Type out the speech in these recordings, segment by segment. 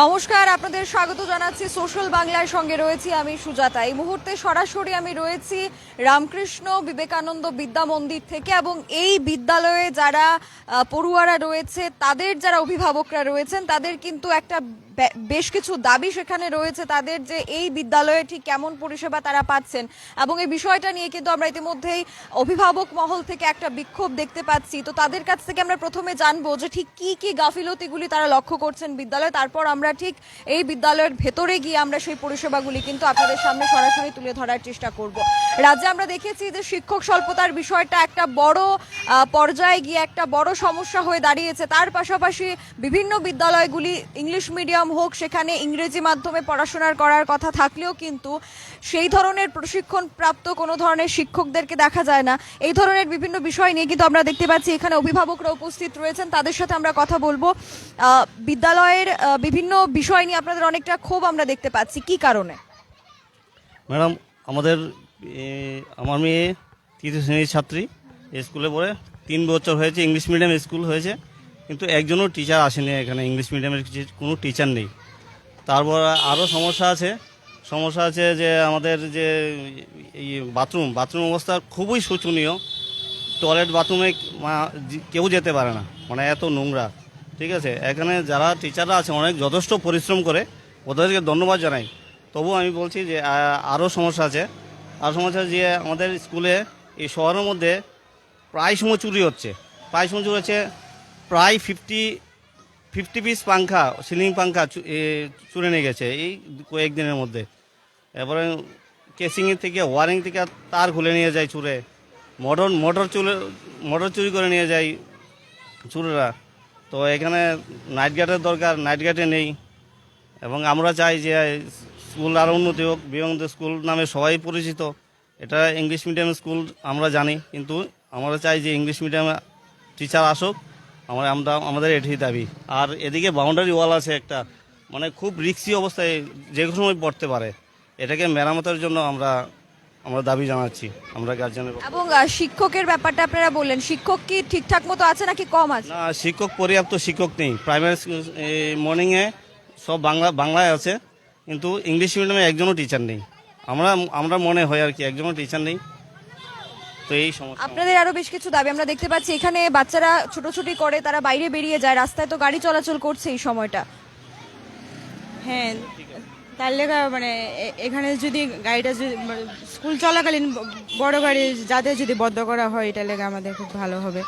নমস্কার, আপনাদের স্বাগত জানাচ্ছি সোশ্যাল বাংলার সঙ্গে রয়েছি আমি সুজাতা। এই মুহূর্তে সরাসরি আমি রয়েছি রামকৃষ্ণ বিবেকানন্দ বিদ্যা মন্দির থেকে এবং এই বিদ্যালয়ে যারা পড়ুয়ারা রয়েছে, তাদের যারা অভিভাবকরা রয়েছেন, তাদের কিন্তু একটা বেশ কিছু দাবি সেখানে রয়েছে তাদের যে এই বিদ্যালয়ে ঠিক কেমন পরিষেবা তারা পাচ্ছেন। এবং এই বিষয়টা নিয়ে কিন্তু আমরা ইতিমধ্যেই অভিভাবক মহল থেকে একটা বিক্ষোভ দেখতে পাচ্ছি। তো তাদের কাছ থেকে আমরা প্রথমে জানব যে ঠিক কি কি গাফিলতিগুলি তারা লক্ষ্য করছেন বিদ্যালয়ে। তারপর আমরা ঠিক এই বিদ্যালয়ের ভেতরে গিয়ে আমরা সেই পরিষেবাগুলি কিন্তু আপনাদের সামনে সরাসরি তুলে ধরার চেষ্টা করব। রাজ্যে আমরা দেখেছি যে শিক্ষক স্বল্পতার বিষয়টা একটা বড় পর্যায়ে গিয়ে একটা বড় সমস্যা হয়ে দাঁড়িয়েছে। তার পাশাপাশি বিভিন্ন বিদ্যালয়গুলি ইংলিশ মিডিয়াম হোক, সেখানে ইংরেজি মাধ্যমে পড়াশোনার করার কথা থাকলেও কিন্তু সেই ধরনের প্রশিক্ষণ প্রাপ্ত কোনো ধরনের শিক্ষকদেরকে দেখা যায় না। এই ধরনের বিভিন্ন বিষয় নিয়ে কিন্তু আমরা দেখতে পাচ্ছি, এখানে অভিভাবকরা উপস্থিত রয়েছেন। তাদের সাথে আমরা কথা বলব। বিদ্যালয়ের বিভিন্ন বিষয় নিয়ে আপনাদের অনেকটা ক্ষোভ আমরা দেখতে পাচ্ছি। কি কারণে? ম্যাডাম, আমাদের আমার মেয়ে তৃতীয় শ্রেণির ছাত্রী, স্কুলে পড়ে। তিন বছর হয়েছে, ইংলিশ মিডিয়াম স্কুল হয়েছে। কিন্তু একজনও টিচার আসেনি এখানে ইংলিশ মিডিয়ামের কোনো টিচার নেই। তারপর আরও সমস্যা আছে। সমস্যা আছে যে আমাদের যে এই বাথরুম বাথরুম অবস্থা খুবই শোচনীয়। টয়লেট বাথরুমে কেউ যেতে পারে না মানে এত নোংরা। ঠিক আছে? এখানে যারা টিচাররা আছে, অনেক যথেষ্ট পরিশ্রম করে, ওদেরকে ধন্যবাদ জানাই। তবু আমি বলছি যে আরও সমস্যা আছে। আর সমস্যা যে, আমাদের স্কুলে এই শহরের মধ্যে প্রায় সময় চুরি হচ্ছে। প্রায় সময় চুরি হচ্ছে প্রায় ফিফটি ফিফটি পিস পাংখা সিলিং পাংখা চুরে নিয়ে গেছে, এই কয়েকদিনের মধ্যে। এরপরে কেসিংয়ের থেকে ওয়ারিং থেকে তার খুলে নিয়ে যায় চুরে। মোটর মোটর চুলে মোটর চুরি করে নিয়ে যায় চুরেরা। তো এখানে নাইট গার্ডের দরকার নাইট গার্ডে নেই। এবং আমরা চাই যে, স্কুল আরও উন্নতি হোক বিবেকানন্দ স্কুল নামে সবাই পরিচিত। এটা ইংলিশ মিডিয়াম স্কুল আমরা জানি। কিন্তু আমরা চাই যে ইংলিশ মিডিয়ামে টিচার আসুক আমরা আমরা আমাদের এটাই দাবি। আর এদিকে বাউন্ডারি ওয়াল আছে একটা। মানে খুব রিক্সি অবস্থায় যে কোনো সময় পড়তে পারে। এটাকে মেরামতের জন্য আমরা আমরা দাবি জানাচ্ছি। আমরা গার্জেনের এবং শিক্ষকের ব্যাপারটা আপনারা বললেন। শিক্ষক কি ঠিকঠাক মতো আছে নাকি কম আছে? না শিক্ষক পর্যাপ্ত শিক্ষক নেই। প্রাইমারি মর্নিংয়ে সব বাংলা বাংলায় আছে। কিন্তু ইংলিশ মিডিয়ামে একজনও টিচার নেই। আমরা আমরা মনে হয় আর কি একজনও টিচার নেই। তো এই সমস্যা আপনাদের আরও বেশ কিছু দাবি আমরা দেখতে পাচ্ছি। এখানে বাচ্চারা ছোটাছুটি করে তারা বাইরে বেরিয়ে যায় রাস্তায় তো গাড়ি চলাচল করছে এই সময়টা। হ্যাঁ তার লেখা মানে এখানে যদি গাড়িটা যদি মানে স্কুল চলাকালীন বড় গাড়ি যাতে যদি বদ্ধ করা হয় এটা লেগে আমাদের খুব ভালো হবে।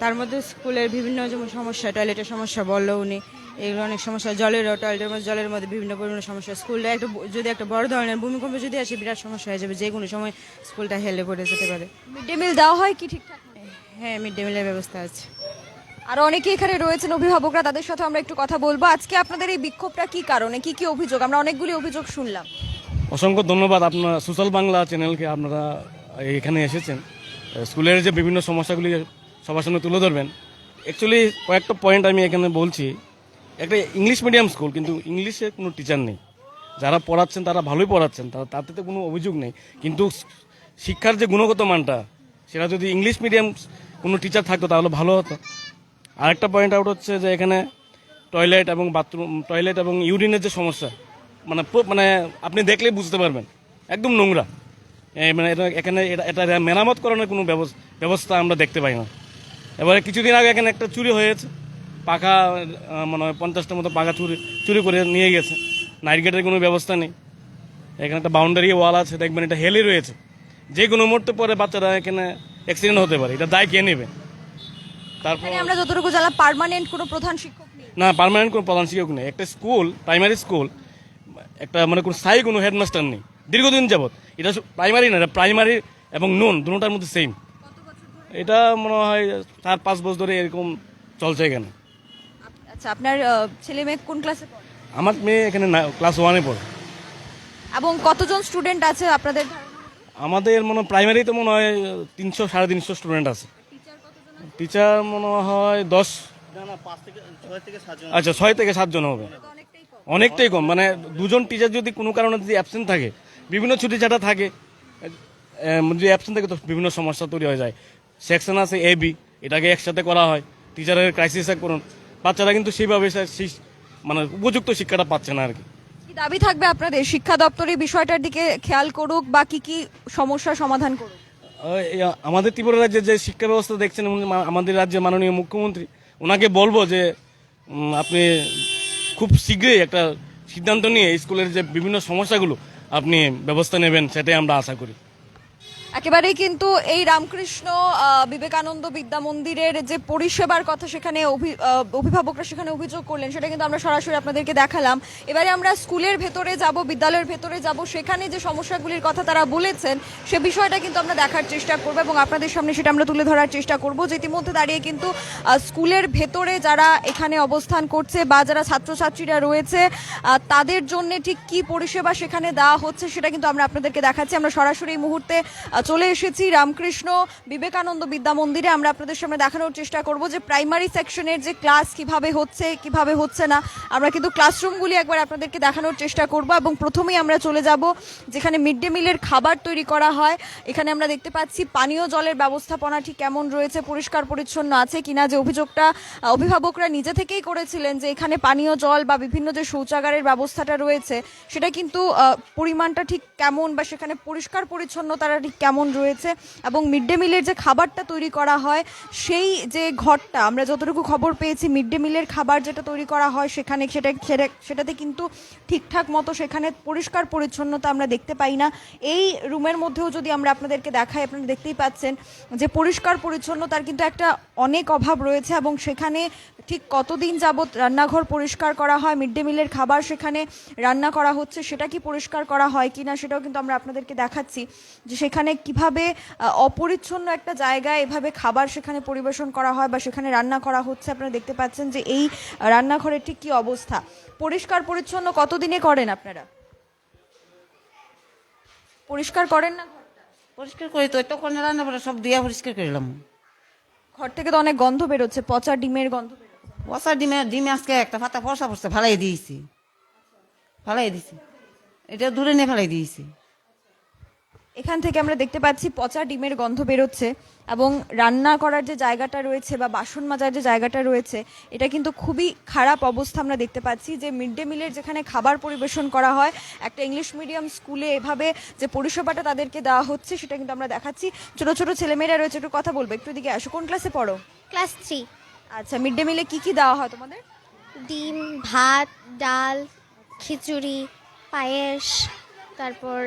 তার মধ্যে স্কুলের বিভিন্ন যেমন সমস্যা টয়লেটের সমস্যা বলল উনি। এগুলো অনেক সমস্যা। জলের টয়লেটের মধ্যে জলের মধ্যে বিভিন্ন পরিমাণে সমস্যা। স্কুলটা একটা যদি একটা বড় ধরনের ভূমিকম্প যদি আসে বিরাট সমস্যা হয়ে যাবে। যে কোনো সময় স্কুলটা হেলে পড়ে যেতে পারে। মিড ডে মিল দেওয়া হয় কি ঠিকঠাক? হ্যাঁ মিড ডে মিলের ব্যবস্থা আছে। আর অনেকে এখানে রয়েছেন অভিভাবকরা। তাদের সাথে আমরা একটু কথা বলব। আজকে আপনাদের এই বিক্ষোভটা কি কারণে? কি কি অভিযোগ? আমরা অনেকগুলি অভিযোগ শুনলাম। অসংখ্য ধন্যবাদ আপনার সোশ্যাল বাংলা চ্যানেলকে আপনারা এখানে এসেছেন। স্কুলের যে বিভিন্ন সমস্যাগুলি সবার সামনে তুলে ধরবেন। অ্যাকচুয়ালি কয়েকটা পয়েন্ট আমি এখানে বলছি। একটা ইংলিশ মিডিয়াম স্কুল কিন্তু ইংলিশে কোনো টিচার নেই। যারা পড়াচ্ছেন, তারা ভালোই পড়াচ্ছেন, তারা তাতে তো কোনো অভিযোগ নেই। কিন্তু শিক্ষার যে গুণগত মানটা, সেটা যদি ইংলিশ মিডিয়াম কোনো টিচার থাকতো, তাহলে ভালো হতো। আরেকটা পয়েন্ট আউট হচ্ছে যে এখানে টয়লেট এবং বাথরুম টয়লেট এবং ইউরিনের যে সমস্যা মানে মানে আপনি দেখলেই বুঝতে পারবেন। একদম নোংরা। মানে এখানে এটা মেরামত করানোর কোনো ব্যবস্থা আমরা দেখতে পাই না। এবারে কিছুদিন আগে এখানে একটা চুরি হয়েছে। পাখা মানে হয় পঞ্চাশটার মতো পাখা চুরি চুরি করে নিয়ে গেছে। নাইট গেটের কোনো ব্যবস্থা নেই। এখানে একটা বাউন্ডারি ওয়াল আছে দেখবেন এটা হেলে রয়েছে। যে কোনো মুহূর্তে পরে বাচ্চারা এখানে অ্যাক্সিডেন্ট হতে পারে এটা দায় কে নেবে? তারপর আমরা যতটুকু জানলাম পার্মানেন্ট কোনো প্রধান শিক্ষক না পার্মানেন্ট কোনো প্রধান শিক্ষক নেই। একটা স্কুল প্রাইমারি স্কুল একটা মানে কোনো স্থায়ী কোনো হেডমাস্টার নেই। দীর্ঘদিন যাবৎ। এটা প্রাইমারি না প্রাইমারি এবং নুন দুটার মধ্যে সেম এটা মনে হয় চার পাঁচ বছর ধরে এরকম চলছে এখানে। আচ্ছা আপনার ছেলে মেয়ে কোন ক্লাসে পড়ে? আমার মেয়ে এখানে ক্লাস ওয়ানে পড়ে। এবং কতজন স্টুডেন্ট আছে আপনাদের আমাদের মনে হয় প্রাইমারিতে মনে হয় তিনশো সাড়ে তিনশো স্টুডেন্ট আছে। টিচার মনে হয় দশ। না না পাঁচ থেকে ছয় থেকে সাতজন। আচ্ছা ছয় থেকে সাতজন হবে। অনেকটাই কম। মানে দুজন টিচার যদি কোনো কারণে যদি অ্যাবসেন্ট থাকে বিভিন্ন ছুটি ছাটা থাকে যদি অ্যাবসেন্ট থাকে তো বিভিন্ন সমস্যা তৈরি হয়ে যায়। সেকশন আছে এ বি এটাকে একসাথে করা হয়। টিচারের ক্রাইসিস করুন। বাচ্চারা কিন্তু সেইভাবে মানে উপযুক্ত শিক্ষাটা পাচ্ছে না আর কি। দাবি থাকবে আপনাদের? শিক্ষা দপ্তর এই বিষয়টার দিকে খেয়াল করুক বা কি কি সমস্যার সমাধান করুক? আমাদের ত্রিপুরা রাজ্যের যে শিক্ষা ব্যবস্থা দেখছেন আমাদের রাজ্যের মাননীয় মুখ্যমন্ত্রী ওনাকে বলব যে আপনি খুব শীঘ্রই একটা সিদ্ধান্ত নিয়ে স্কুলের যে বিভিন্ন সমস্যাগুলো আপনি ব্যবস্থা নেবেন সেটাই আমরা আশা করি। একেবারেই কিন্তু এই রামকৃষ্ণ বিবেকানন্দ বিদ্যা মন্দিরের যে পরিষেবার কথা সেখানে অভি- অভিভাবকরা সেখানে অভিযোগ করলেন, সেটা কিন্তু আমরা সরাসরি আপনাদেরকে দেখালাম। এবারে আমরা স্কুলের ভেতরে যাব, বিদ্যালয়ের ভেতরে যাব, সেখানে যে সমস্যাগুলির কথা তারা বলেছেন, সে বিষয়টা কিন্তু আমরা দেখার চেষ্টা করব এবং আপনাদের সামনে সেটা আমরা তুলে ধরার চেষ্টা করব, যে ইতিমধ্যে দাঁড়িয়ে কিন্তু স্কুলের ভেতরে যারা এখানে অবস্থান করছে বা যারা ছাত্রছাত্রীরা রয়েছে তাদের জন্য ঠিক কি পরিষেবা সেখানে দেওয়া হচ্ছে সেটা কিন্তু আমরা আপনাদেরকে দেখাচ্ছি। আমরা সরাসরি এই মুহূর্তে চলে এসেছি রামকৃষ্ণ বিবেকানন্দ বিদ্যা মন্দিরে। আমরা আপনাদের সামনে দেখানোর চেষ্টা করব যে প্রাইমারি সেকশনের যে ক্লাস কীভাবে হচ্ছে কীভাবে হচ্ছে না, আমরা কিন্তু ক্লাসরুমগুলি একবার আপনাদেরকে দেখানোর চেষ্টা করব এবং প্রথমেই আমরা চলে যাব যেখানে মিড ডে মিলের খাবার তৈরি করা হয়। এখানে আমরা দেখতে পাচ্ছি পানীয় জলের ব্যবস্থাপনা ঠিক কেমন রয়েছে, পরিষ্কার পরিচ্ছন্ন আছে কিনা, যে অভিযোগটা অভিভাবকরা নিজে থেকেই করেছিলেন যে এখানে পানীয় জল বা বিভিন্ন যে শৌচাগারের ব্যবস্থাটা রয়েছে, সেটা কিন্তু পরিমাণটা ঠিক কেমন বা সেখানে পরিষ্কার পরিচ্ছন্নতাটা ঠিক কেমন রয়েছে এবং মিড ডে মিলের যে খাবারটা তৈরি করা হয়, সেই যে ঘরটা, আমরা যতটুকু খবর পেয়েছি, মিড ডে মিলের খাবার যেটা তৈরি করা হয় সেখানে সেটা, সেটা- সেটাতে কিন্তু ঠিকঠাক মতো সেখানে পরিষ্কার পরিচ্ছন্নতা আমরা দেখতে পাই না। এই রুমের মধ্যেও যদি আমরা আপনাদেরকে দেখাই, আপনারা দেখতেই পাচ্ছেন যে পরিষ্কার পরিচ্ছন্নতার কিন্তু একটা অনেক অভাব রয়েছে এবং সেখানে ঠিক কতদিন যাবত রান্নাঘর পরিষ্কার করা হয়, মিড ডে মিলের খাবার সেখানে রান্না করা হচ্ছে, সেটা কি পরিষ্কার করা হয় কি না সেটাও কিন্তু আমরা আপনাদেরকে দেখাচ্ছি যে সেখানে কীভাবে অপরিচ্ছন্ন একটা জায়গায় এভাবে খাবার সেখানে পরিবেশন করা হয় বা সেখানে রান্না করা হচ্ছে আপনারা দেখতে পাচ্ছেন যে এই রান্নাঘরের ঠিক কি অবস্থা। পরিষ্কার পরিচ্ছন্ন কতদিনে করেন আপনারা? পরিষ্কার করেন না? পরিষ্কার করি তো তখন রান্না বান্না সব দিয়া পরিষ্কার করলাম ঘর থেকে তো অনেক গন্ধ বেরোচ্ছে পচা ডিমের গন্ধ বসা ডিমে ডিমে আজকে একটা পাতা ফসা পড়ছে ফালাই দিয়েছি। ফালাই দিয়েছি। এটা দূরে নিয়ে ফালাই দিয়েছি। এখান থেকে আমরা দেখতে পাচ্ছি পচা ডিমের গন্ধ বেরোচ্ছে এবং রান্না করার যে জায়গাটা রয়েছে বা বাসন মাজার যে জায়গাটা রয়েছে এটা কিন্তু খুবই খারাপ অবস্থা আমরা দেখতে পাচ্ছি। যে মিড ডে মিলের যেখানে খাবার পরিবেশন করা হয় একটা ইংলিশ মিডিয়াম স্কুলে এভাবে যে পরিষেবাটা তাদেরকে দেওয়া হচ্ছে সেটা কিন্তু আমরা দেখাচ্ছি। ছোট ছোট ছেলেমেয়েরা রয়েছে একটু কথা বলব। একটু দিকে আসো কোন ক্লাসে পড়ো? Class three. আচ্ছা মিড ডে মিলে কি কি দেওয়া হয় তোমাদের? ডিম ভাত ডাল খিচুড়ি পায়েস তারপর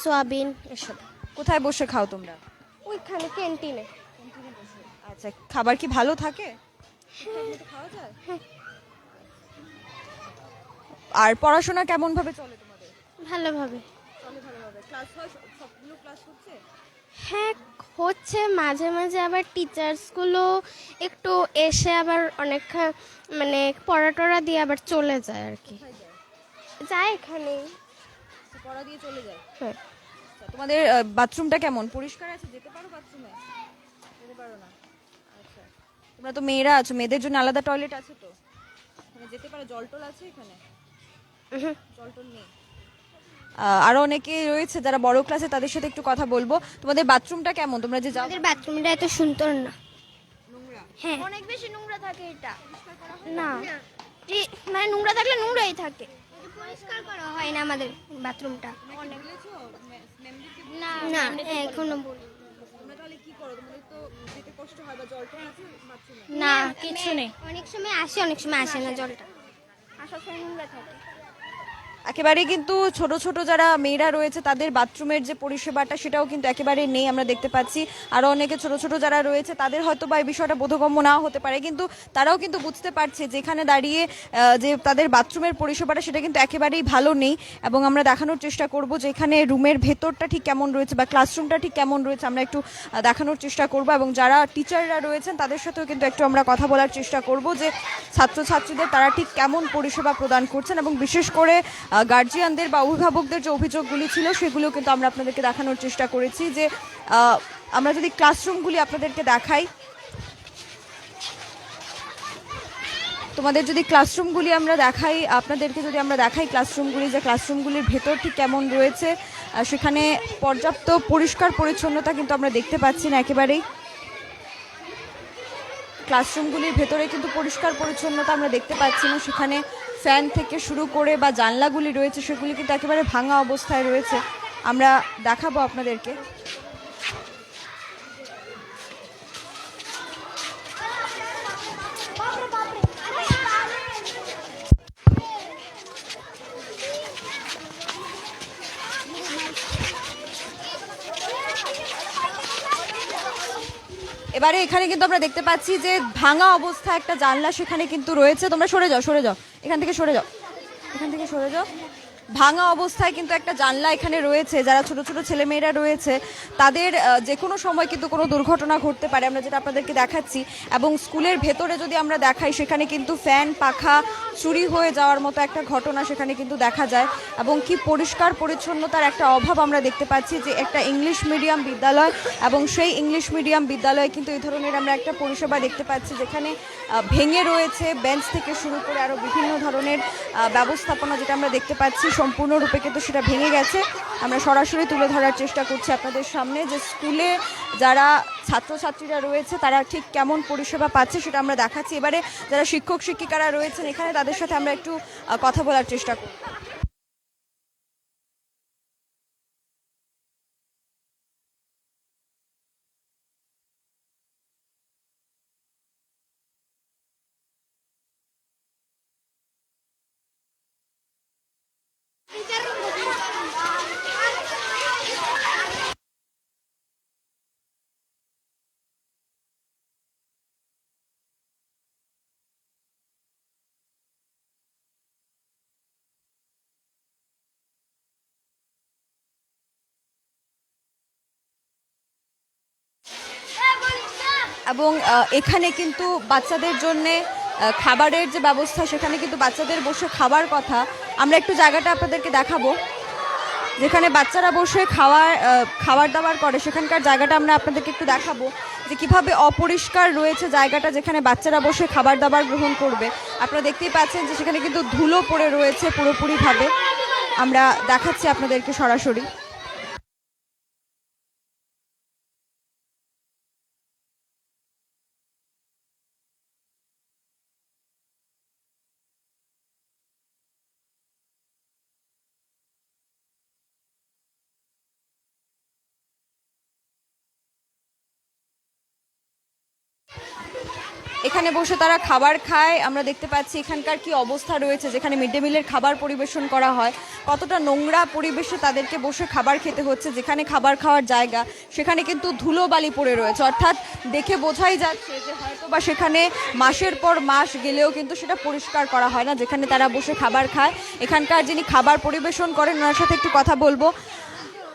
সোয়াবিন এসব। কোথায় বসে খাও তোমরা? ওইখানে ক্যান্টিনে। আচ্ছা খাবার কি ভালো থাকে? ঠিকঠাক খাওয়া যায়? আর পড়াশোনা কেমন ভাবে চলে তোমাদের? ভালোভাবে। হয় হচ্ছে? মাঝে মাঝে আবার টিচার্সগুলো একটু এসে আবার অনেক মানে পড়া টড়া দিয়ে আবার চলে যায় আর কি। যায়? এখানে পড়া দিয়ে চলে যায়। হ্যাঁ। আচ্ছা, তোমাদের বাথরুমটা কেমন? পরিষ্কার আছে? যেতে পারো বাথরুমে? যেতে পারো না। আচ্ছা। তোমরা তো মেয়েরা আছো মেয়েদের জন্য আলাদা টয়লেট আছে তো? মানে যেতে পারো জল টল আছে এখানে? জল টল নেই। আরও অনেকে রয়েছে যারা বড় ক্লাসে তাদের সাথে একটু কথা বলব। তোমাদের বাথরুমটা কেমন? তোমরা যে যাও। আমাদের বাথরুমটা এত সুন্দর না। হ্যাঁ। অনেক বেশি নোংরা থাকে এটা। না। মানে নোংরা থাকলে নোংরাই থাকে। পরিষ্কার করা হয় না আমাদের বাথরুমটা। অনেক না না এখনও বলি তোমরা তাহলে কি করো? তোমাদের তো যেতে কষ্ট হয় বা জল টল আছে বাথরুমে? না কিছু নেই। অনেক সময় আসে অনেক সময় আসে না জলটা। আসার সময় নোংরা থাকে। একেবারে কিন্তু ছোট ছোট যারা মেয়েরা রয়েছে, তাদের বাথরুমের যে পরিষেবাটা সেটাও কিন্তু একেবারে নেই আমরা দেখতে পাচ্ছি। আরও অনেকে ছোট ছোট যারা রয়েছে, তাদের হয়তো বা এই বিষয়টা বোধগম্য নাও হতে পারে, কিন্তু তারাও কিন্তু বুঝতে পারছে যেখানে দাঁড়িয়ে যে তাদের বাথরুমের পরিষেবাটা সেটা কিন্তু একেবারেই ভালো নেই। এবং আমরা দেখানোর চেষ্টা করব যে এখানে রুমের ভেতরটা ঠিক কেমন রয়েছে বা ক্লাসরুমটা ঠিক কেমন রয়েছে, আমরা একটু দেখানোর চেষ্টা করব। এবং যারা টিচাররা রয়েছেন, তাদের সাথেও কিন্তু একটু আমরা কথা বলার চেষ্টা করব যে ছাত্রছাত্রীদের তারা ঠিক কেমন পরিষেবা প্রদান করছেন এবং বিশেষ করে গার্জিয়ানদের বা অভিভাবকদের যে অভিযোগগুলি ছিল, সেগুলো কিন্তু আমরা আপনাদেরকে দেখানোর চেষ্টা করেছি যে আমরা যদি ক্লাসরুমগুলি আপনাদেরকে দেখাই। তোমাদের যদি ক্লাসরুমগুলি আমরা দেখাই, আপনাদেরকে যদি আমরা দেখাই ক্লাসরুমগুলি যে ক্লাসরুমগুলির ভেতর ঠিক কেমন রয়েছে সেখানে পর্যাপ্ত পরিষ্কার পরিচ্ছন্নতা কিন্তু আমরা দেখতে পাচ্ছি না একেবারেই। ক্লাসরুমগুলির ভেতরে কিন্তু পরিষ্কার পরিচ্ছন্নতা আমরা দেখতে পাচ্ছি না, সেখানে ফ্যান থেকে শুরু করে বা জানলাগুলি রয়েছে সেগুলি কিন্তু একেবারে ভাঙা অবস্থায় রয়েছে। আমরা দেখাবো আপনাদেরকে। এবারে এখানে কিন্তু আমরা দেখতে পাচ্ছি যে ভাঙা অবস্থা একটা জানলা সেখানে কিন্তু রয়েছে। তোমরা সরে যাও সরে যাও। এখান থেকে সরে যাও। এখান থেকে সরে যাও। ভাঙা অবস্থায় কিন্তু একটা জানলা এখানে রয়েছে। যারা ছোট ছোট ছেলেমেয়েরা রয়েছে, তাদের যে কোনো সময় কিন্তু কোনো দুর্ঘটনা ঘটতে পারে, আমরা যেটা আপনাদেরকে দেখাচ্ছি। এবং স্কুলের ভেতরে যদি আমরা দেখাই, সেখানে কিন্তু ফ্যান পাখা চুরি হয়ে যাওয়ার মতো একটা ঘটনা সেখানে কিন্তু দেখা যায়। এবং কি পরিষ্কার পরিচ্ছন্নতার একটা অভাব আমরা দেখতে পাচ্ছি যে একটা ইংলিশ মিডিয়াম বিদ্যালয় এবং সেই ইংলিশ মিডিয়াম বিদ্যালয়ে কিন্তু এই ধরনের আমরা একটা পরিষেবা দেখতে পাচ্ছি, যেখানে ভেঙে রয়েছে, বেঞ্চ থেকে শুরু করে আরও বিভিন্ন ধরনের ব্যবস্থাপনা যেটা আমরা দেখতে পাচ্ছি। সম্পূর্ণরূপে কিন্তু সেটা ভেঙে গেছে। আমরা সরাসরি তুলে ধরার চেষ্টা করছি আপনাদের সামনে যে স্কুলে যারা ছাত্রছাত্রীরা রয়েছে, তারা ঠিক কেমন পরিষেবা পাচ্ছে সেটা আমরা দেখাচ্ছি। এবারে যারা শিক্ষক শিক্ষিকারা রয়েছেন, এখানে তাদের সাথে আমরা একটু কথা বলার চেষ্টা করব। এবং এখানে কিন্তু বাচ্চাদের জন্য খাবারের যে ব্যবস্থা, সেখানে কিন্তু বাচ্চাদের বসে খাবার কথা। আমরা একটু জায়গাটা আপনাদেরকে দেখাবো। যেখানে বাচ্চারা বসে খাওয়ার খাবার দাবার করে, সেখানকার জায়গাটা আমরা আপনাদেরকে একটু দেখাবো যে কীভাবে অপরিষ্কার রয়েছে জায়গাটা যেখানে বাচ্চারা বসে খাবার দাবার গ্রহণ করবে। আপনারা দেখতেই পাচ্ছেন যে সেখানে কিন্তু ধুলো পড়ে রয়েছে পুরোপুরিভাবে। আমরা দেখাচ্ছি আপনাদেরকে সরাসরি। এখানে বসে তারা খাবার খায়। আমরা দেখতে পাচ্ছি এখানকার কি অবস্থা রয়েছে, যেখানে মিড ডে মিলের খাবার পরিবেশন করা হয়। কতটা নোংরা পরিবেশে তাদেরকে বসে খাবার খেতে হচ্ছে, যেখানে খাবার খাওয়ার জায়গা, সেখানে কিন্তু ধুলো বালি পড়ে রয়েছে। অর্থাৎ দেখে বোঝাই যাচ্ছে যে হয়তো বা সেখানে মাসের পর মাস গেলেও কিন্তু সেটা পরিষ্কার করা হয় না, যেখানে তারা বসে খাবার খায়। এখানকার যিনি খাবার পরিবেশন করেন, ওনার সাথে একটু কথা বলব।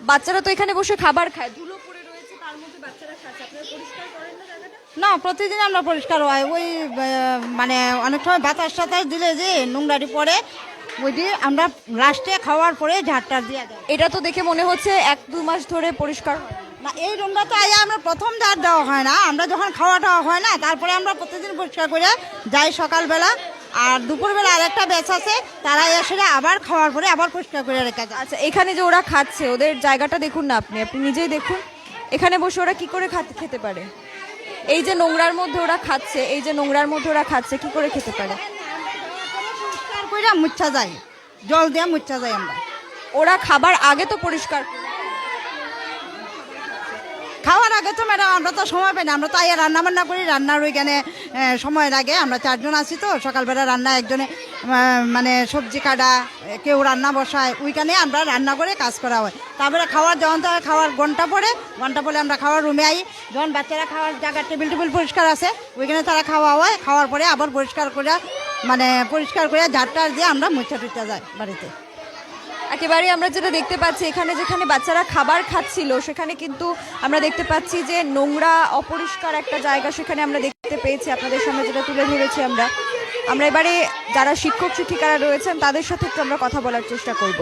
বাচ্চারা তো এখানে বসে খাবার খায় ধুলো পড়ে রয়েছে তার মধ্যে বাচ্চারা খাচ্ছে আপনারা পরিষ্কার করেন না প্রতিদিন আমরা পরিষ্কার হয়। ওই মানে অনেক সময় বাতাস টাতাস দিলে যে নোংরাটি পড়ে ওই দিয়ে আমরা লাস্টে খাওয়ার পরে ঝাড়টা দিয়ে দেয় এটা তো দেখে মনে হচ্ছে এক দু মাস ধরে পরিষ্কার না। এই রুমটা তো আগে আমরা প্রথম ঝাড় দেওয়া হয় না। আমরা যখন খাওয়া টাওয়া হয় না তারপরে আমরা প্রতিদিন পরিষ্কার করে যাই সকালবেলা। আর দুপুরবেলা আরেকটা ব্যাচ আছে তারা এসে আবার খাওয়ার পরে আবার পরিষ্কার করে রেখে যায়। আচ্ছা এখানে যে ওরা খাচ্ছে ওদের জায়গাটা দেখুন না আপনি আপনি নিজেই দেখুন। এখানে বসে ওরা কি করে খেতে পারে? এই যে নোংরার মধ্যে ওরা খাচ্ছে এই যে নোংরার মধ্যে ওরা খাচ্ছে কি করে খেতে পারে মুচ্ছা যায় জল দেওয়া মুচ্ছা যায় আমরা ওরা খাবার আগে তো পরিষ্কার করে। খাওয়ার আগে তো ম্যাডাম আমরা তো সময় পাই না। আমরা তো আইয়া রান্না বান্না করি রান্নার ওইখানে আহ, সময় লাগে। আমরা চারজন আছি তো সকালবেলা রান্না একজনে মানে সবজি কাটা কেউ রান্না বসায় ওইখানে আমরা রান্না করে কাজ করা হয়। তারপরে খাওয়ার যখন তো খাওয়ার ঘণ্টা পরে ঘণ্টা পরে আমরা খাওয়ার রুমে আই। যখন বাচ্চারা খাওয়ার জায়গা টেবিল টেবিল পরিষ্কার আছে ওইখানে তারা খাওয়া হয়। খাওয়ার পরে আবার পরিষ্কার করে মানে পরিষ্কার করে ঝাড়টা দিয়ে আমরা মুচ্ছা টুচ্ছা যাই বাড়িতে। একেবারে আমরা যেটা দেখতে পাচ্ছি, এখানে যেখানে বাচ্চারা খাবার খাচ্ছিল, সেখানে কিন্তু আমরা দেখতে পাচ্ছি যে নোংরা, অপরিষ্কার একটা জায়গা সেখানে আমরা দেখতে পেয়েছি। আপনাদের সামনে যেটা তুলে ধরেছি আমরা। আমরা এবারে যারা শিক্ষক শিক্ষিকারা রয়েছেন, তাদের সাথে একটু আমরা কথা বলার চেষ্টা করব।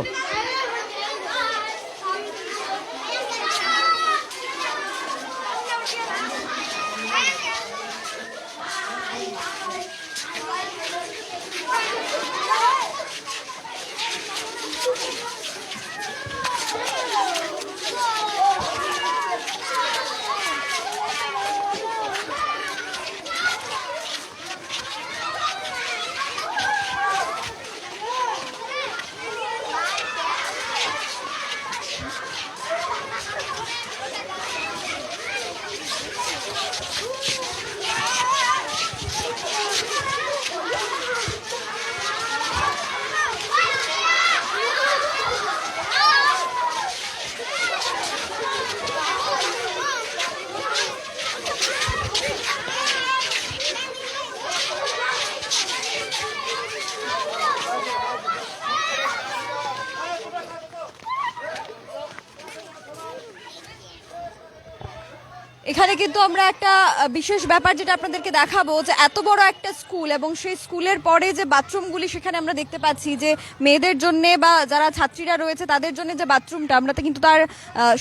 কিন্তু আমরা একটা বিশেষ ব্যাপার যেটা আপনাদেরকে দেখাবো, যে এত বড় একটা স্কুল এবং সেই স্কুলের পরে যে বাথরুমগুলি সেখানে আমরা দেখতে পাচ্ছি, যে মেয়েদের জন্য বা যারা ছাত্রীরা রয়েছে, তাদের জন্য যে বাথরুমটা, আমরা তো কিন্তু তার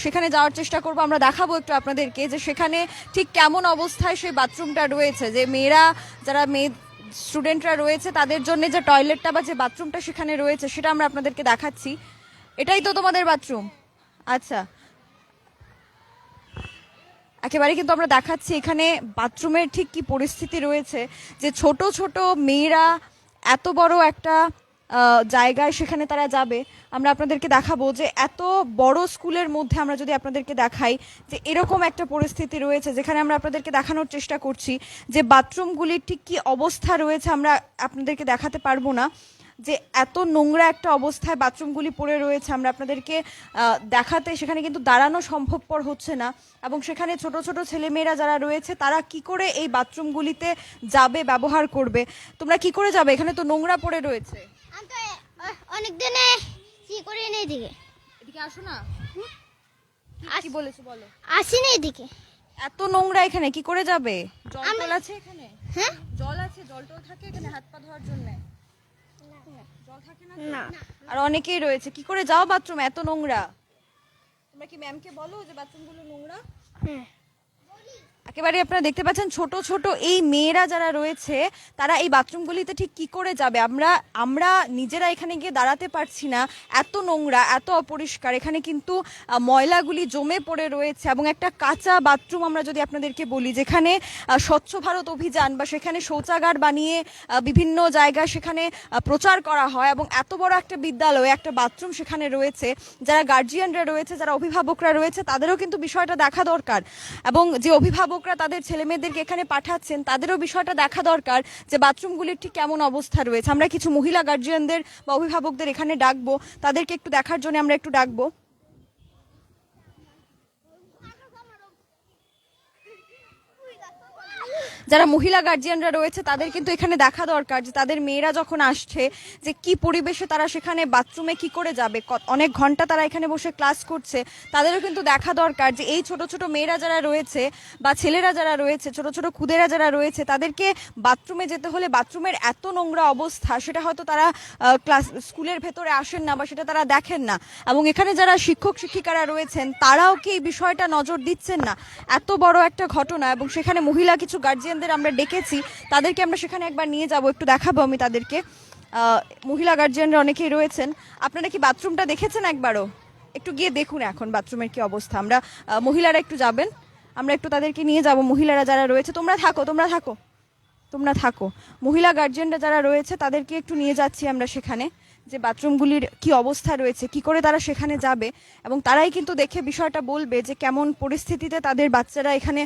সেখানে যাওয়ার চেষ্টা করব। আমরা দেখাবো একটু আপনাদেরকে যে সেখানে ঠিক কেমন অবস্থায় সেই বাথরুমটা রয়েছে, যে মেয়েরা, যারা মেয়ে স্টুডেন্টরা রয়েছে, তাদের জন্য যে টয়লেটটা বা যে বাথরুমটা সেখানে রয়েছে, সেটা আমরা আপনাদেরকে দেখাচ্ছি। এটাই তো তোমাদের বাথরুম? আচ্ছা। একেবারে কিন্তু আমরা দেখাচ্ছি এখানে বাথরুমের ঠিক কি পরিস্থিতি রয়েছে, যে ছোট ছোট মেয়েরা এত বড় একটা জায়গায় সেখানে তারা যাবে। আমরা আপনাদেরকে দেখাবো যে এত বড় স্কুলের মধ্যে আমরা যদি আপনাদেরকে দেখাই যে এরকম একটা পরিস্থিতি রয়েছে, যেখানে আমরা আপনাদেরকে দেখানোর চেষ্টা করছি যে বাথরুমগুলির ঠিক কি অবস্থা রয়েছে আমরা আপনাদেরকে দেখাতে পারব না। যে এত নোংরা একটা অবস্থায় বাথরুমগুলি পড়ে রয়েছে আমরা আপনাদেরকে দেখাতে সেখানে কিন্তু দাঁড়ানো সম্ভবপর হচ্ছে না। এবং সেখানে ছোট ছোট ছেলেমেয়েরা যারা রয়েছে তারা কি করে এই বাথরুমগুলিতে যাবে ব্যবহার করবে? তোমরা কি করে যাবে? এখানে তো নোংরা পড়ে রয়েছে। অনেক দিনে কি করি না এদিকে। এদিকে আসো না। কি বলেছ বলো। আসি না এদিকে। এত নোংরা এখানে কি করে যাবে? জল আছে এখানে? হ্যাঁ? জল আছে জল টল থাকে এখানে হাত পা ধোয়ার জন্য। না। না। আর অনেকেই রয়েছে। কি করে যাও বাথরুম? এত নোংরা। তোমরা কি ম্যামকে বলো যে বাথরুমগুলো নোংরা? হ্যাঁ। একেবারে আপনারা দেখতে পাচ্ছেন ছোট ছোট এই মেয়েরা যারা রয়েছে, তারা এই বাথরুমগুলিতে ঠিক কি করে যাবে? আমরা আমরা নিজেরা এখানে গিয়ে দাঁড়াতে পারছি না। এত নোংরা, এত অপরিষ্কার। এখানে কিন্তু ময়লাগুলি জমে পড়ে রয়েছে এবং একটা কাঁচা বাথরুম আমরা যদি আপনাদেরকে বলি, যেখানে স্বচ্ছ ভারত অভিযান বা সেখানে শৌচাগার বানিয়ে বিভিন্ন জায়গায় সেখানে প্রচার করা হয় এবং এত বড় একটা বিদ্যালয়ে, একটা বাথরুম সেখানে রয়েছে। যারা গার্জিয়ানরা রয়েছে, যারা অভিভাবকরা রয়েছে, তাদেরও কিন্তু বিষয়টা দেখা দরকার। এবং যে অভিভাবকরা তাদের ছেলে মেয়েদেরকে এখানে পাঠাচ্ছেন, তাদেরও বিষয়টা দেখা দরকার যে বাথরুমগুলির ঠিক কেমন অবস্থা রয়েছে। আমরা কিছু মহিলা গার্জিয়ানদের বা অভিভাবকদের এখানে ডাকবো, তাদেরকে একটু দেখার জন্য আমরা একটু ডাকবো। যারা মহিলা গার্জিয়ানরা রয়েছে, তাদের কিন্তু এখানে দেখা দরকার যে তাদের মেয়েরা যখন আসছে, যে কি পরিবেশে তারা সেখানে বাথরুমে কি করে যাবে অনেক ঘণ্টা তারা এখানে বসে ক্লাস করছে, তাদেরও কিন্তু দেখা দরকার যে এই ছোট ছোট মেয়েরা যারা রয়েছে বা ছেলেরা যারা রয়েছে, ছোট ছোট খুদেরা যারা রয়েছে, তাদেরকে বাথরুমে যেতে হলে বাথরুমের এত নোংরা অবস্থা, সেটা হয়তো তারা ক্লাস স্কুলের ভেতরে আসেন না বা সেটা তারা দেখেন না। এবং এখানে যারা শিক্ষক, শিক্ষিকারা রয়েছেন, তারাও কি এই বিষয়টা নজর দিচ্ছেন না? এত বড় একটা ঘটনা এবং সেখানে মহিলা কিছু গার্জিয়ানদের আমরা ডেকেছি, তাদেরকে আমরা সেখানে একবার নিয়ে যাব, একটু দেখাবো আমি তাদেরকে। মহিলা গার্জিয়ানরা অনেকেই রয়েছেন। আপনারা কি বাথরুমটা দেখেছেন একবারও? একটু গিয়ে দেখুন এখন বাথরুমের কি অবস্থা। আমরা মহিলারা একটু যাবেন। আমরা একটু তাদেরকে নিয়ে যাব। মহিলারা যারা রয়েছে, তোমরা থাকো তোমরা থাকো। তোমরা থাকো। মহিলা গার্জিয়ানরা যারা রয়েছে, তাদেরকে একটু নিয়ে যাচ্ছি আমরা সেখানে। যে বাথরুমগুলির কি অবস্থা রয়েছে, কি করে তারা সেখানে যাবে এবং তারাই কিন্তু দেখে বিষয়টা বলবে যে কেমন পরিস্থিতিতে তাদের বাচ্চারা এখানে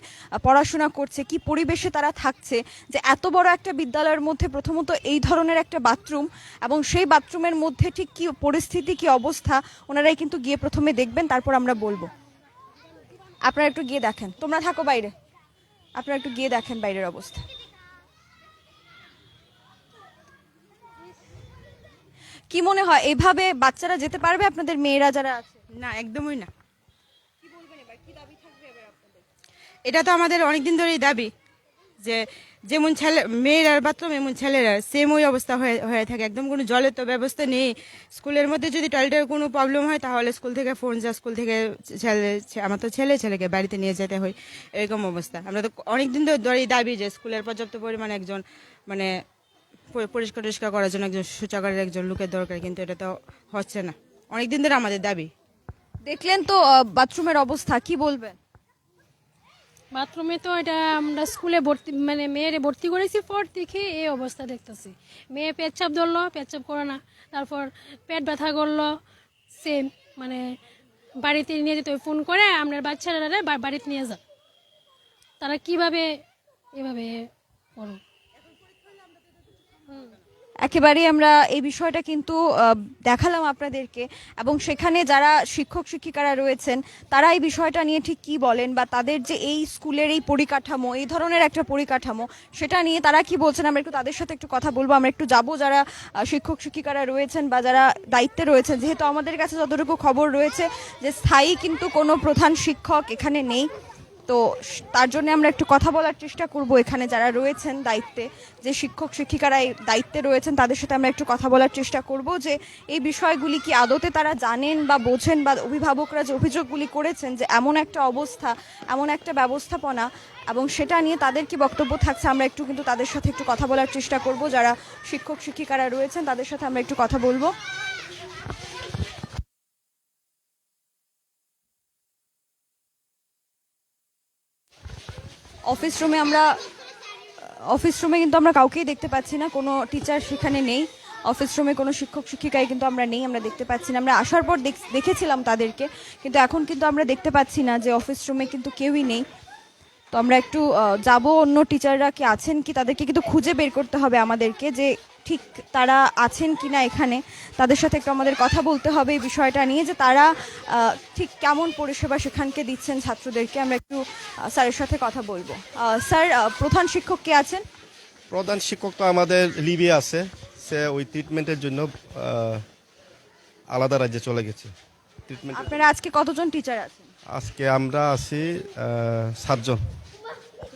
পড়াশোনা করছে, কি পরিবেশে তারা থাকছে, যে এত বড় একটা বিদ্যালয়ের মধ্যে প্রথমত এই ধরনের একটা বাথরুম এবং সেই বাথরুমের মধ্যে ঠিক কি পরিস্থিতি, কি অবস্থা, ওনারাই কিন্তু গিয়ে প্রথমে দেখবেন, তারপর আমরা বলব। আপনারা একটু গিয়ে দেখেন। তোমরা থাকো বাইরে। আপনারা একটু গিয়ে দেখেন বাইরের অবস্থা। কি মনে হয় এভাবে বাচ্চারা যেতে পারবে? আপনাদের মেয়েরা যারা আছে? না একদমই না। এটা তো আমাদের অনেকদিন ধরেই দাবি যে যেমন ছেলে মেয়েরার বাথরুম এমন ছেলেরা সেম ওই অবস্থা হয়ে হয়ে থাকে। একদম কোনো জলের তো ব্যবস্থা নেই। স্কুলের মধ্যে যদি টয়লেটের কোনো প্রবলেম হয় তাহলে স্কুল থেকে ফোন যা স্কুল থেকে ছেলে আমার তো ছেলে ছেলেকে বাড়িতে নিয়ে যেতে হয়। এরকম অবস্থা। আমরা তো অনেকদিন ধরে ধরেই দাবি যে স্কুলের পর্যাপ্ত পরিমাণে একজন মানে পরিষ্কার টরিষ্কার করার জন্য একজন শৌচাগারের একজন লোকের দরকার কিন্তু এটা তো হচ্ছে না। অনেকদিন ধরে আমাদের দাবি। দেখলেন তো বাথরুমের অবস্থা কি বলবেন? বাথরুমে তো এটা আমরা স্কুলে ভর্তি মানে মেয়েরে ভর্তি করেছি পর দেখে এই অবস্থা দেখতেছি। মেয়ে পেচ্ছাপ ধরলো পেচ্ছাপ করে না। তারপর পেট ব্যথা করল সেম মানে বাড়িতে নিয়ে যেতে ফোন করে আপনার বাচ্চারা বাড়িতে নিয়ে যান। তারা কীভাবে এভাবে করো একেবারেই আমরা এই বিষয়টা কিন্তু দেখালাম আপনাদেরকে। এবং সেখানে যারা শিক্ষক শিক্ষিকারা রয়েছেন, তারা এই বিষয়টা নিয়ে ঠিক কি বলেন বা তাদের যে এই স্কুলের এই পরিকাঠামো, এই ধরনের একটা পরিকাঠামো, সেটা নিয়ে তারা কি বলছেন? আমরা একটু তাদের সাথে একটু কথা বলব। আমরা একটু যাব যারা শিক্ষক শিক্ষিকারা রয়েছেন বা যারা দায়িত্বে রয়েছেন। যেহেতু আমাদের কাছে যতটুকু খবর রয়েছে যে, স্থায়ী কিন্তু কোনো প্রধান শিক্ষক এখানে নেই। তো তার জন্য আমরা একটু কথা বলার চেষ্টা করব এখানে যারা রয়েছেন দায়িত্বে, যে শিক্ষক শিক্ষিকারা এই দায়িত্বে রয়েছেন তাদের সাথে আমরা একটু কথা বলার চেষ্টা করব যে এই বিষয়গুলি কি আদতে তারা জানেন বা বোঝেন বা অভিভাবকরা যে অভিযোগগুলি করেছেন যে এমন একটা অবস্থা, এমন একটা ব্যবস্থাপনা এবং সেটা নিয়ে তাদের কি বক্তব্য থাকছে আমরা একটু কিন্তু তাদের সাথে একটু কথা বলার চেষ্টা করব। যারা শিক্ষক শিক্ষিকারা রয়েছেন তাদের সাথে আমরা একটু কথা বলব। অফিস রুমে আমরা, অফিস রুমে কিন্তু আমরা কাউকেই দেখতে পাচ্ছি না, কোনো টিচার সেখানে নেই। অফিস রুমে কোনো শিক্ষক শিক্ষিকাই কিন্তু আমরা নেই, আমরা দেখতে পাচ্ছি না। আমরা আসার পর দেখেছিলাম তাদেরকে, কিন্তু এখন কিন্তু আমরা দেখতে পাচ্ছি না যে অফিস রুমে কিন্তু কেউই নেই। তো আমরা একটু যাব অন্য টিচাররা কি আছেন কি? তাদেরকে কিন্তু খুঁজে বের করতে হবে আমাদেরকে যে ঠিক তারা আছেন কি না এখানে। তাদের সাথে একটু আমাদের কথা বলতে হবে এই বিষয়টা নিয়ে যে তারা ঠিক কেমন পরিষেবা সেখানকে দিচ্ছেন ছাত্রদেরকে। আমরা একটু স্যারের সাথে কথা বলব। স্যার প্রধান শিক্ষক কে আছেন? প্রধান শিক্ষক তো আমাদের লিবিয়া আছে। সে ওই ট্রিটমেন্টের জন্য আলাদা রাজ্যে চলে গেছে। ট্রিটমেন্ট আপনারা আজকে কতজন টিচার আছেন? আজকে আমরা আছি সাতজন।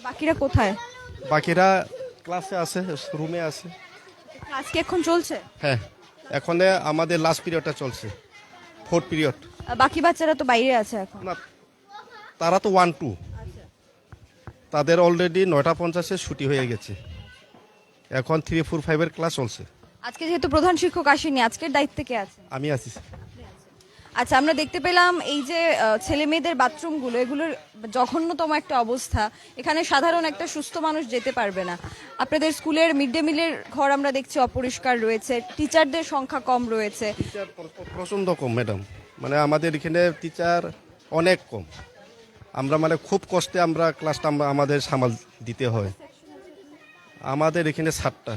বাকিরা কোথায়? বাকিরা ক্লাসে আছে রুমে আছে। আজকে এখন চলছে? হ্যাঁ এখন আমাদের লাস্ট পিরিয়ডটা চলছে ফোর্থ পিরিয়ড বাকি বাচ্চারা তো বাইরে আছে এখন? না তারা তো ওয়ান টু তাদের অলরেডি নয়টা পঞ্চাশে ছুটি হয়ে গেছে। এখন থ্রি ফোর ফাইভের ক্লাস চলছে। আজকে যেহেতু প্রধান শিক্ষক আসেনি আজকের দায়িত্বে কে আছে আমি আছি আচ্ছা আমরা দেখতে পেলাম এই যে ছেলে মেয়েদের বাথরুমগুলো, এগুলোর জঘন্যতম একটা অবস্থা। এখানে সাধারণ একটা সুস্থ মানুষ যেতে পারবে না। আপনাদের স্কুলের মিড ডে মিলের ঘর আমরা দেখছি অপরিষ্কার রয়েছে। টিচারদের সংখ্যা কম রয়েছে। প্রচণ্ড কম, ম্যাডাম। মানে আমাদের এখানে টিচার অনেক কম। আমরা মানে খুব কষ্টে আমরা ক্লাসটা আমাদের সামাল দিতে হয়। আমাদের এখানে সাতটা।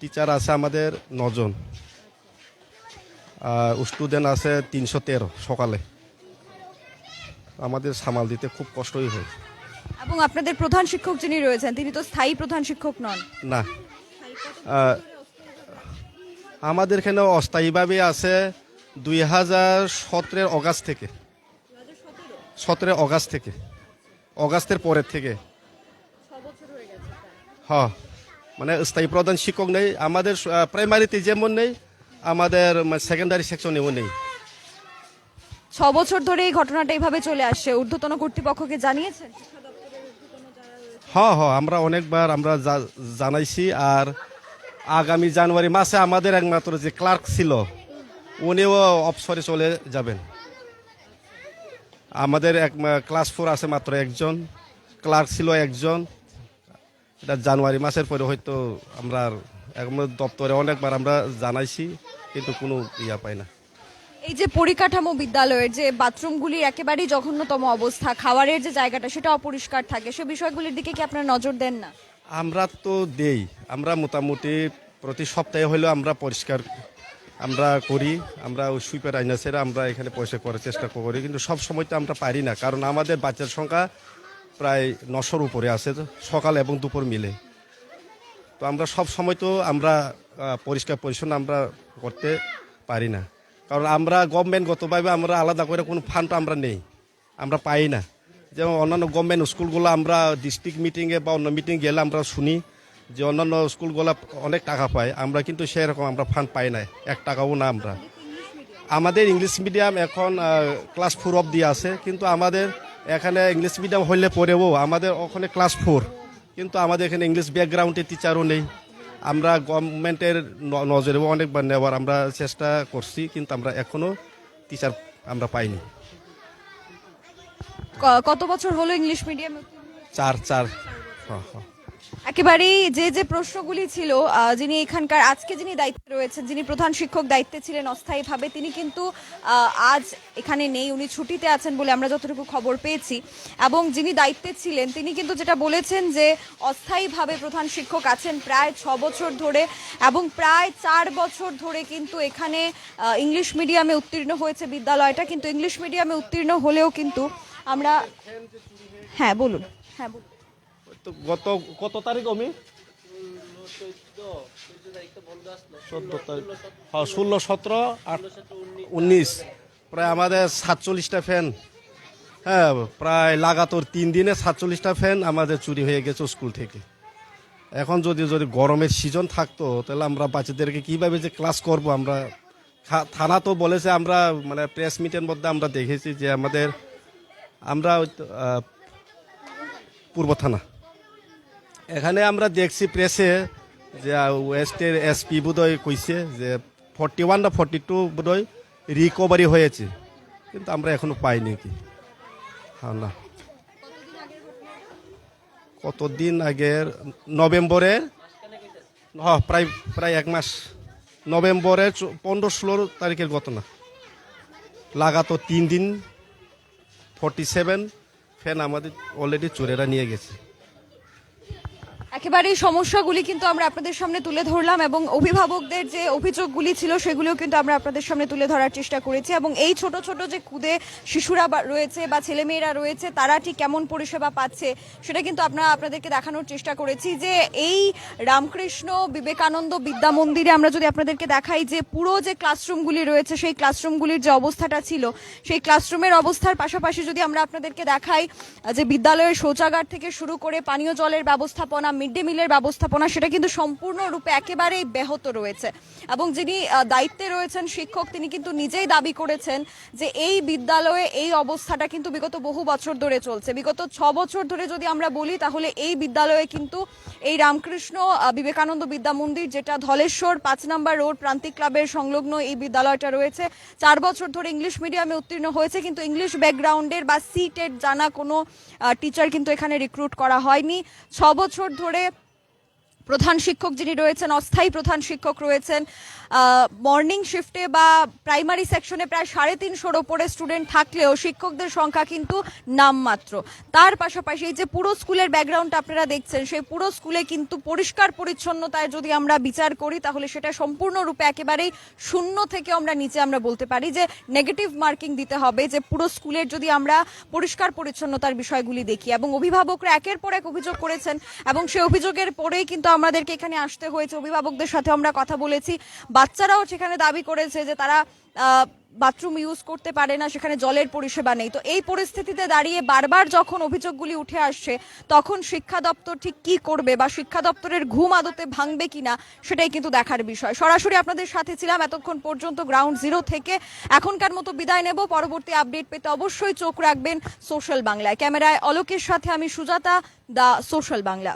টিচার আছে আমাদের নজন। স্টুডেন্ট আছে তিনশো তেরো সকালে। আমাদের সামাল দিতে খুব কষ্টই হয়। এবং আপনাদের প্রধান শিক্ষক যিনি রয়েছেন তিনি তো স্থায়ী প্রধান শিক্ষক নন? না। আমাদের এখানে অস্থায়ীভাবে আছে দুই হাজার সতেরো অগাস্ট থেকে। সতেরো অগাস্ট থেকে। অগাস্টের পরের থেকে। হ্যাঁ মানে স্থায়ী প্রধান শিক্ষক নেই। আমাদের প্রাইমারিতে যেমন নেই আমাদের সেকেন্ডারি সেকশনেও নেই ছ বছর ধরে এই ঘটনাটা এইভাবে চলে আসছে। ঊর্ধ্বতন কর্তৃপক্ষকে জানিয়েছেন? হ্যাঁ হ্যাঁ আমরা অনেকবার আমরা জানাইছি আর আগামী জানুয়ারি মাসে আমাদের একমাত্র যে ক্লার্ক ছিল উনিও অবসরে চলে যাবেন। আমাদের এক ক্লাস ফোর আছে মাত্র একজন ক্লার্ক ছিল একজন। এটা জানুয়ারি মাসের পরে হয়তো আমরা একমাত্র দপ্তরে অনেকবার আমরা জানাইছি কিন্তু কোনো ইয়া পাই না। এই যে পরিকাঠামো বিদ্যালয়ের যে বাথরুমগুলির একেবারেই জঘন্যতম অবস্থা খাবারের যে জায়গাটা সেটা অপরিষ্কার থাকে সে বিষয়গুলির দিকে কি আপনারা নজর দেন না? আমরা তো দেই আমরা মোটামুটি প্রতি সপ্তাহে হলেও আমরা পরিষ্কার আমরা করি আমরা ওই সুইপার আইনাসেরা আমরা এখানে পরিষ্কার করার চেষ্টা করি কিন্তু সব সময় তো আমরা পারি না কারণ আমাদের বাচ্চার সংখ্যা প্রায় নশোর উপরে আছে তো, সকাল এবং দুপুর মিলে। তো আমরা সব সময় তো আমরা পরিষ্কার পরিচ্ছন্ন আমরা করতে পারি না। কারণ আমরা গভর্নমেন্টগতভাবে আমরা আলাদা করে কোনো ফান্ড আমরা নেই, আমরা পাই না। যেমন অন্যান্য গভর্নমেন্ট স্কুলগুলো আমরা ডিস্ট্রিক্ট মিটিংয়ে বা অন্য মিটিং গেলে আমরা শুনি যে অন্যান্য স্কুলগুলো অনেক টাকা পায়, আমরা কিন্তু সেরকম আমরা ফান্ড পাই না, এক টাকাও না আমরা। আমাদের ইংলিশ মিডিয়াম এখন ক্লাস ফোর অব দিয়ে আছে, কিন্তু আমাদের এখানে ইংলিশ মিডিয়াম হইলে পরেও আমাদের ওখানে ক্লাস ফোর কিন্তু আমাদের এখানে ইংলিশ ব্যাকগ্রাউন্ডের টিচারও নেই। আমরা গভর্নমেন্টের নজরেও অনেকবার নেওয়ার আমরা চেষ্টা করছি কিন্তু আমরা এখনও টিচার আমরা পাইনি। কত বছর হলো ইংলিশ মিডিয়াম চার চার হ্যাঁ হ্যাঁ। একেবারেই যে যে প্রশ্নগুলি ছিল যিনি এখানকার, আজকে যিনি দায়িত্বে রয়েছেন, যিনি প্রধান শিক্ষক দায়িত্বে ছিলেন অস্থায়ীভাবে, তিনি কিন্তু আজ এখানে নেই। উনি ছুটিতে আছেন বলে আমরা যতটুকু খবর পেয়েছি। এবং যিনি দায়িত্বে ছিলেন, তিনি কিন্তু যেটা বলেছেন যে, অস্থায়ীভাবে প্রধান শিক্ষক আছেন প্রায় ছ বছর ধরে এবং প্রায় চার বছর ধরে কিন্তু এখানে ইংলিশ মিডিয়ামে উত্তীর্ণ হয়েছে বিদ্যালয়টা। কিন্তু ইংলিশ মিডিয়ামে উত্তীর্ণ হলেও কিন্তু আমরা হ্যাঁ বলুন। হ্যাঁ বলুন। তো গত, কত তারিখ আমি চোদ্দ তারিখ। হ্যাঁ ষোলো, সতেরো, আট, উনিশ। প্রায় আমাদের সাতচল্লিশটা ফ্যান হ্যাঁ প্রায় লাগাতর তিন দিনে সাতচল্লিশটা ফ্যান আমাদের চুরি হয়ে গেছে স্কুল থেকে। এখন যদি যদি গরমের সিজন থাকতো, তাহলে আমরা বাচ্চাদেরকে কীভাবে যে ক্লাস করব আমরা? থানা তো বলেছে আমরা মানে প্রেস মিটের মধ্যে আমরা দেখেছি যে আমাদের, আমরা পূর্ব থানা। এখানে আমরা দেখছি প্রেসে যে ওয়েস্টের এসপি বোধহয় কইছে যে ফর্টি ওয়ান না ফর্টি টু বোধহয় রিকভারি হয়েছে। কিন্তু আমরা এখনও পাইনি কি। হ্যাঁ না। কতদিন আগের নভেম্বরের হ্যাঁ প্রায় প্রায় এক মাস। নভেম্বরের চ- পনেরো ষোলো তারিখের ঘটনা। লাগাতো তিন দিন ফর্টি সেভেন ফ্যান আমাদের অলরেডি চোরেরা নিয়ে গেছে। একেবারে সমস্যাগুলি কিন্তু আমরা আপনাদের সামনে তুলে ধরলাম এবং অভিভাবকদের যে অভিযোগগুলি ছিল সেগুলিও কিন্তু আমরা আপনাদের সামনে তুলে ধরার চেষ্টা করেছি এবং এই ছোট ছোট যে কুদে শিশুরা রয়েছে বা ছেলেমেয়েরা রয়েছে, তারা ঠিক কেমন পরিষেবা পাচ্ছে সেটা কিন্তু আমরা আপনাদেরকে দেখানোর চেষ্টা করেছি যে এই রামকৃষ্ণ বিবেকানন্দ বিদ্যা মন্দিরে আমরা যদি আপনাদেরকে দেখাই যে পুরো যে ক্লাসরুমগুলি রয়েছে, সেই ক্লাসরুমগুলির যে অবস্থাটা ছিল, সেই ক্লাসরুমের অবস্থার পাশাপাশি যদি আমরা আপনাদেরকে দেখাই যে বিদ্যালয়ের শৌচাগার থেকে শুরু করে পানীয় জলের ব্যবস্থাপনা মিড ডে মিলের ব্যবস্থাপনা সেটা কিন্তু সম্পূর্ণরূপে একেবারেই ব্যাহত রয়েছে। এবং যিনি দায়িত্বে রয়েছেন শিক্ষক, তিনি কিন্তু নিজেই দাবি করেছেন যে এই বিদ্যালয়ে এই অবস্থাটা কিন্তু বিগত বহু বছর ধরে চলছে। বিগত ছ বছর ধরে যদি আমরা বলি, তাহলে এই বিদ্যালয়ে কিন্তু এই রামকৃষ্ণ বিবেকানন্দ বিদ্যা মন্দির, যেটা ধলেশ্বর, পাঁচ নাম্বার রোড, প্রান্তিক ক্লাবের সংলগ্ন এই বিদ্যালয়টা রয়েছে। চার বছর ধরে ইংলিশ মিডিয়ামে উত্তীর্ণ হয়েছে, কিন্তু ইংলিশ ব্যাকগ্রাউন্ডের বা সি টেট জানা কোনো টিচার কিন্তু এখানে রিক্রুট করা হয়নি। ছ বছর ধরে প্রধান শিক্ষক যিনি রয়েছেন অস্থায়ী প্রধান শিক্ষক রয়েছেন মর্নিং শিফটে বা প্রাইমারি সেকশনে প্রায় সাড়ে তিনশোর ওপরে স্টুডেন্ট থাকলেও শিক্ষকদের সংখ্যা কিন্তু নামমাত্র। তার পাশাপাশি এই যে পুরো স্কুলের ব্যাকগ্রাউন্ড আপনারা দেখছেন, সেই পুরো স্কুলে কিন্তু পরিষ্কার পরিচ্ছন্নতায় যদি আমরা বিচার করি, তাহলে সেটা সম্পূর্ণরূপে একেবারেই শূন্য থেকে আমরা নিচে আমরা বলতে পারি যে নেগেটিভ মার্কিং দিতে হবে, যে পুরো স্কুলের যদি আমরা পরিষ্কার পরিচ্ছন্নতার বিষয়গুলি দেখি। এবং অভিভাবকরা একের পর এক অভিযোগ করেছেন, এবং সেই অভিযোগের পরেই কিন্তু আমাদেরকে এখানে আসতে হয়েছে। অভিভাবকদের সাথে আমরা কথা বলেছি। বাচ্চারাও সেখানে দাবি করেছে যে তারা বাথরুম ইউজ করতে পারে না, সেখানে জলের পরিষেবা নেই। তো এই পরিস্থিতিতে দাঁড়িয়ে বারবার যখন অভিযোগগুলি উঠে আসছে, তখন শিক্ষা দপ্তর ঠিক কি করবে বা শিক্ষা দপ্তরের ঘুম আদতে ভাঙবে কিনা, সেটাই কিন্তু দেখার বিষয়। সরাসরি আপনাদের সাথে ছিলাম এতক্ষণ পর্যন্ত গ্রাউন্ড জিরো থেকে। এখনকার মতো বিদায় নেব। পরবর্তী আপডেট পেতে অবশ্যই চোখ রাখবেন সোশ্যাল বাংলায় ক্যামেরায় অলোকের সাথে আমি সুজাতা দা সোশ্যাল বাংলা